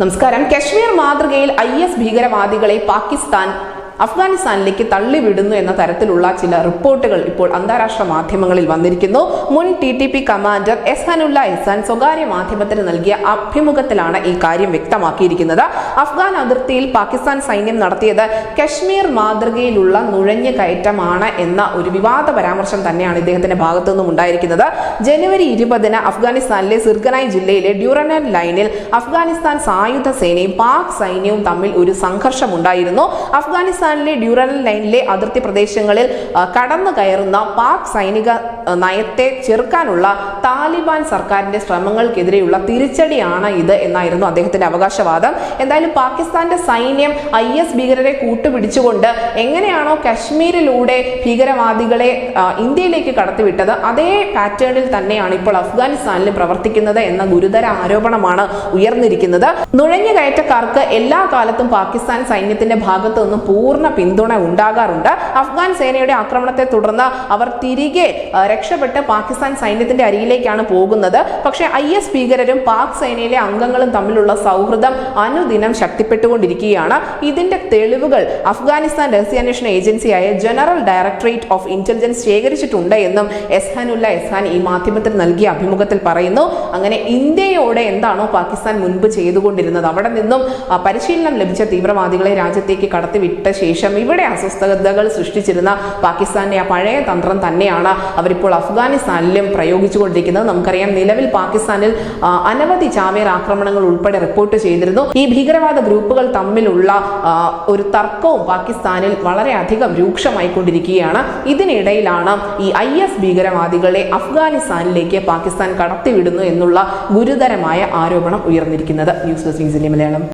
നമസ്കാരം. കശ്മീർ മാതൃകയിൽ I S ഭീകരവാദികളെ പാകിസ്ഥാൻ അഫ്ഗാനിസ്ഥാനിലേക്ക് തള്ളിവിടുന്നു എന്ന തരത്തിലുള്ള ചില റിപ്പോർട്ടുകൾ ഇപ്പോൾ അന്താരാഷ്ട്ര മാധ്യമങ്ങളിൽ വന്നിരിക്കുന്നു. മുൻ ടി ടി പി കമാൻഡർ എസ്ഹാനുള്ള എഹ്സാൻ സ്വകാര്യ മാധ്യമത്തിന് നൽകിയ അഭിമുഖത്തിലാണ് ഈ കാര്യം വ്യക്തമാക്കിയിരിക്കുന്നത്. അഫ്ഗാൻ അതിർത്തിയിൽ പാകിസ്ഥാൻ സൈന്യം നടത്തിയത് കശ്മീർ മാതൃകയിലുള്ള നുഴഞ്ഞു കയറ്റമാണ് എന്ന ഒരു വിവാദ പരാമർശം തന്നെയാണ് ഇദ്ദേഹത്തിന്റെ ഭാഗത്തു നിന്നും ഉണ്ടായിരിക്കുന്നത്. ജനുവരി ഇരുപതിന് അഫ്ഗാനിസ്ഥാനിലെ സിർഗനായ് ജില്ലയിലെ ഡ്യൂറനൻ ലൈനിൽ അഫ്ഗാനിസ്ഥാൻ സായുധ സേനയും പാക് സൈന്യവും തമ്മിൽ ഒരു സംഘർഷമുണ്ടായിരുന്നു. അഫ്ഗാനിസ്ഥാനിലെ ഡ്യൂറൽ ലൈനിലെ അതിർത്തി പ്രദേശങ്ങളിൽ കടന്നു കയറുന്ന പാക് സൈനിക നയത്തെ ചെറുക്കാനുള്ള താലിബാൻ സർക്കാരിന്റെ ശ്രമങ്ങൾക്കെതിരെയുള്ള തിരിച്ചടിയാണ് ഇത് എന്നായിരുന്നു അദ്ദേഹത്തിന്റെ അവകാശവാദം. എന്തായാലും പാകിസ്ഥാന്റെ സൈന്യം ഐ എസ് ഭീകരരെ കൂട്ടുപിടിച്ചുകൊണ്ട് എങ്ങനെയാണോ കശ്മീരിലൂടെ ഭീകരവാദികളെ ഇന്ത്യയിലേക്ക് കടത്തിവിട്ടത് അതേ പാറ്റേണിൽ തന്നെയാണ് ഇപ്പോൾ അഫ്ഗാനിസ്ഥാനിലും പ്രവർത്തിക്കുന്നത് എന്ന ഗുരുതര ആരോപണമാണ് ഉയർന്നിരിക്കുന്നത്. നുഴഞ്ഞു കയറ്റക്കാർക്ക് എല്ലാ കാലത്തും പാകിസ്ഥാൻ സൈന്യത്തിന്റെ ഭാഗത്തു നിന്നും പൂർണ പിന്തുണ ഉണ്ടാകാറുണ്ട്. അഫ്ഗാൻ സേനയുടെ ആക്രമണത്തെ തുടർന്ന് അവർ തിരികെ രക്ഷപ്പെട്ട് പാകിസ്ഥാൻ സൈന്യത്തിന്റെ അരികിലേക്കാണ് പോകുന്നത്. പക്ഷേ ഐ എസ് ഭീകരരും പാക് സേനയിലെ അംഗങ്ങളും തമ്മിലുള്ള സൗഹൃദം അനുദിനം ശക്തിപ്പെട്ടുകൊണ്ടിരിക്കുകയാണ്. ഇതിന്റെ തെളിവുകൾ അഫ്ഗാനിസ്ഥാൻ രഹസ്യാന്വേഷണ ഏജൻസിയായ ജനറൽ ഡയറക്ടറേറ്റ് ഓഫ് ഇന്റലിജൻസ് ശേഖരിച്ചിട്ടുണ്ട് എന്നും എസ്ഹാനുള്ള എസ്ഹാൻ ഈ മാധ്യമത്തിൽ നൽകിയ അഭിമുഖത്തിൽ പറയുന്നു. അങ്ങനെ ഇന്ത്യയോടെ എന്താണോ പാകിസ്ഥാൻ മുൻപ് ചെയ്തുകൊണ്ടിരുന്നത്? അവിടെ നിന്നും പരിശീലനം ലഭിച്ച തീവ്രവാദികളെ രാജ്യത്തേക്ക് കടത്തിവിട്ട ശേഷം ഇവിടെ അസ്വസ്ഥതകൾ സൃഷ്ടിച്ചിരുന്ന പാകിസ്ഥാന്റെ ആ പഴയ തന്ത്രം തന്നെയാണ് അവരിപ്പോൾ അഫ്ഗാനിസ്ഥാനിലും പ്രയോഗിച്ചുകൊണ്ടിരിക്കുന്നത്. നമുക്കറിയാം നിലവിൽ പാകിസ്ഥാനിൽ അനവധി ചാവേർ ആക്രമണങ്ങൾ ഉൾപ്പെടെ റിപ്പോർട്ട് ചെയ്തിരുന്നു. ഈ ഭീകരവാദ ഗ്രൂപ്പുകൾ തമ്മിലുള്ള ഒരു തർക്കവും പാകിസ്ഥാനിൽ വളരെയധികം രൂക്ഷമായിക്കൊണ്ടിരിക്കുകയാണ്. ഇതിനിടയിലാണ് ഈ ഐ എസ് ഭീകരവാദികളെ അഫ്ഗാനിസ്ഥാനിലേക്ക് പാകിസ്ഥാൻ കടത്തിവിടുന്നു എന്നുള്ള ഗുരുതരമായ ആരോപണം ഉയർന്നിരിക്കുന്നത്. News desk Malayalam.